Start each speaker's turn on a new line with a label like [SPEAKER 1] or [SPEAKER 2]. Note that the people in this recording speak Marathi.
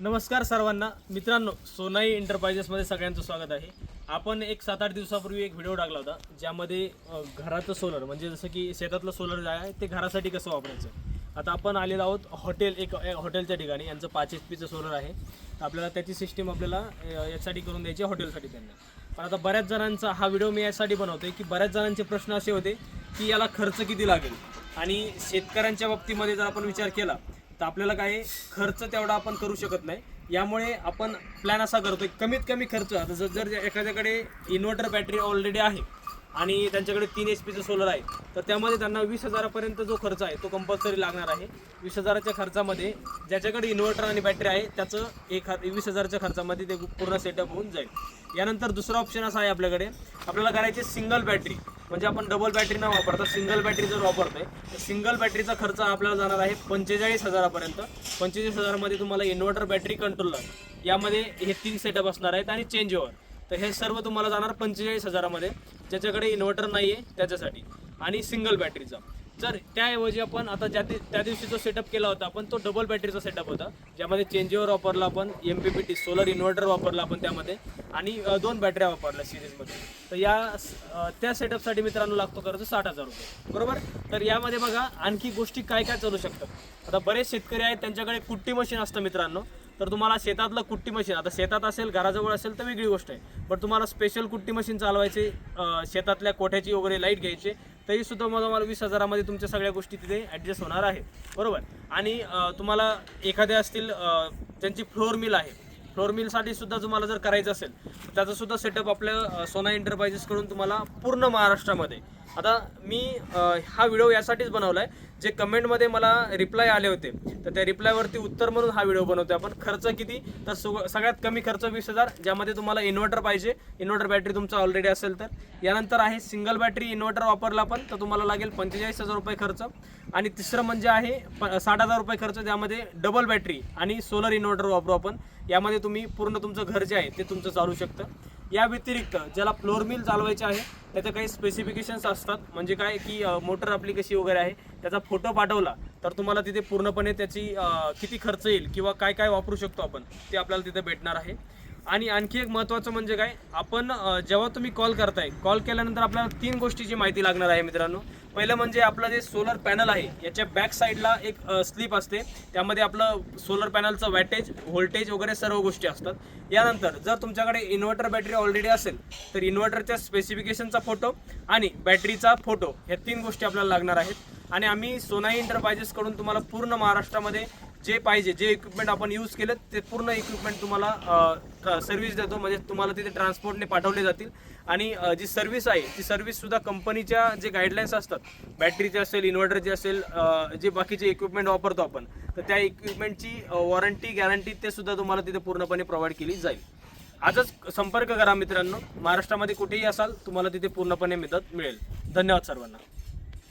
[SPEAKER 1] नमस्कार सर्वांना. मित्रांनो सोनाई एंटरप्राइजेसमध्ये सगळ्यांचं स्वागत आहे. आपण एक सात आठ दिवसापूर्वी एक व्हिडिओ टाकला होता ज्यामध्ये अ, घराचं सोलर म्हणजे जसं की शेतातलं सोलर जे आहे ते घरासाठी कसं वापरायचं? आता आपण आलेलो आहोत हॉटेल एक हॉटेलच्या ठिकाणी यांचं पाच एच पीचं सोलर आहे. तर आपल्याला त्याची सिस्टीम आपल्याला अ, यासाठी करून द्यायची आहे हॉटेलसाठी त्यांना. पण आता बऱ्याच जणांचा हा व्हिडिओ मी यासाठी बनवतोय की बऱ्याच जणांचे प्रश्न असे होते की याला खर्च किती लागेल? आणि शेतकऱ्यांच्या बाबतीमध्ये जर आपण विचार केला तर आपल्याला काही खर्च तेवढा आपण करू शकत नाही. यामुळे आपण प्लॅन असा करतोय कमीत कमी खर्च. आता जर जर एखाद्याकडे इन्व्हर्टर बॅटरी ऑलरेडी आहे आणि त्यांच्याकडे तीन एच पीचं सोलर आहे. तर त्यामध्ये त्यांना वीस हजारापर्यंत जो खर्च आहे तो कंपल्सरी लागणार आहे. वीस हजाराच्या खर्चामध्ये ज्याच्याकडे इन्व्हर्टर आणि बॅटरी आहे त्याचं एक हा- वीस हजारच्या खर्चामध्ये ते पूर्ण सेटअप होऊन जाईल. यानंतर दुसरा ऑप्शन असा आहे आपल्याकडे. आपल्याला करायची सिंगल बॅटरी म्हणजे आपण डबल बॅटरी न वापरता सिंगल बॅटरी जर वापरतोय तर सिंगल बॅटरीचा खर्च आपल्याला जाणार आहे पंचेचाळीस हजारापर्यंत. पंचेचाळीस हजारामध्ये तुम्हाला इन्व्हर्टर बॅटरी कंट्रोलर यामध्ये हे तीन सेटअप असणार आहेत आणि चेंज ओव्हर तर हे सर्व तुम्हाला जाणार पंचेचाळीस हजारामध्ये. ज्याच्याकडे इन्व्हर्टर नाही आहे त्याच्यासाठी. आणि सिंगल बॅटरीचा जर त्याऐवजी आपण आता ज्या त्या दिवशी जो सेटअप केला होता आपण तो डबल बॅटरीचा सेटअप होता. ज्यामध्ये चेंजेवर वापरला आपण M P P T solar inverter वापरला आपण त्यामध्ये आणि दोन बॅटऱ्या वापरल्या सिरीजमध्ये तर या त्या सेटअपसाठी मित्रांनो लागतो खर्च साठ हजार रुपये. बरोबर? तर यामध्ये बघा आणखी गोष्टी काय काय चालू शकतात. आता बरेच शेतकरी आहेत त्यांच्याकडे कुट्टी मशीन असतं मित्रांनो. तर तुम्हाला शेतातलं कुट्टी मशीन आता शेतात असेल घराजवळ असेल तर वेगळी गोष्ट आहे. पण तुम्हाला स्पेशल कुट्टी मशीन चालवायचे शेतातल्या कोठ्याची वगैरे लाइट घ्यायचे तरी सुद्धा मला तुम्हाला वीस हजारामध्ये तुमच्या सगळ्या गोष्टी तिथे ॲडजस्ट होणार आहे. बरोबर? आणि तुम्हाला एखाद्या असतील त्यांची फ्लोअर मिल आहे. फ्लोअर मिलसाठी सुद्धा तुम्हाला जर करायचं असेल त्याचंसुद्धा सुद्धा सेटअप आपल्या सोना एंटरप्राइजेसकडून तुम्हाला पूर्ण महाराष्ट्रामध्ये. आता मी हा व्हिडिओ यासाठीच बनवला आहे जे कमेंटमध्ये मला रिप्लाय आले होते तर त्या रिप्लायवरती उत्तर म्हणून हा व्हिडिओ बनवतो आपण. खर्च किती? तर सगळ्यात कमी खर्च वीस हजार ज्यामध्ये तुम्हाला इन्व्हर्टर पाहिजे. इन्व्हर्टर बॅटरी तुमचा ऑलरेडी असेल तर. यानंतर आहे सिंगल बॅटरी इन्व्हर्टर वापरला पण तर तुम्हाला लागेल पंचेचाळीस हजार रुपये खर्च. आणि तिसरं म्हणजे आहे प साठ हजार रुपये खर्च ज्यामध्ये डबल बॅटरी आणि सोलर इन्व्हर्टर वापरू आपण. यामध्ये तुम्ही पूर्ण तुमचं घर जे आहे ते तुमचं चालू शकतं. या व्यतिरिक्त ज्याला फ्लोअर मिल चालवायचे आहे त्याचं काही स्पेसिफिकेशन्स असतात. म्हणजे काय की मोटर आपली कशी वगैरे आहे त्याचा फोटो पाठवला तर तुम्हाला तिथे पूर्णपणे त्याची किती खर्च येईल किंवा काय काय वापरू शकतो आपण ते आपल्याला तिथे भेटणार आहे. आणि आणखी एक महत्त्वाचं म्हणजे काय आपण जेव्हा तुम्ही कॉल करताय कॉल केल्यानंतर आपल्याला तीन गोष्टीची माहिती लागणार आहे मित्रांनो. पहिलं म्हणजे आपलं जे सोलर पॅनल आहे याच्या बॅक साईडला एक स्लिप असते. त्यामध्ये आपलं सोलर पॅनलचं वॅटेज व्होल्टेज वगैरे सर्व गोष्टी असतात. यानंतर जर तुमच्याकडे इन्व्हर्टर बॅटरी ऑलरेडी असेल तर इन्व्हर्टरच्या स्पेसिफिकेशनचा फोटो आणि बॅटरीचा फोटो ह्या तीन गोष्टी आपल्याला लागणार आहेत. आणि आम्ही सोनाई एंटरप्राइजेसकडून तुम्हाला पूर्ण महाराष्ट्रामध्ये जे पाहिजे जे इक्विपमेंट आपण यूज केले ते पूर्ण इक्विपमेंट तुम्हाला सर्व्हिस देतो. म्हणजे तुम्हाला तिथे ट्रान्सपोर्टने पाठवले जातील. आणि जी सर्व्हिस आहे ती सर्व्हिस सुद्धा कंपनीच्या जे गाईडलाईन्स असतात बॅटरीचे असेल इन्व्हर्टरचे असेल जे बाकीचे इक्विपमेंट वापरतो आपण तर त्या इक्विपमेंटची वॉरंटी गॅरंटी ते सुद्धा तुम्हाला तिथे पूर्णपणे प्रोव्हाइड केली जाईल. आजच संपर्क करा मित्रांनो. महाराष्ट्रामध्ये कुठेही असाल तुम्हाला तिथे पूर्णपणे मदत मिळेल. धन्यवाद सर्वांना.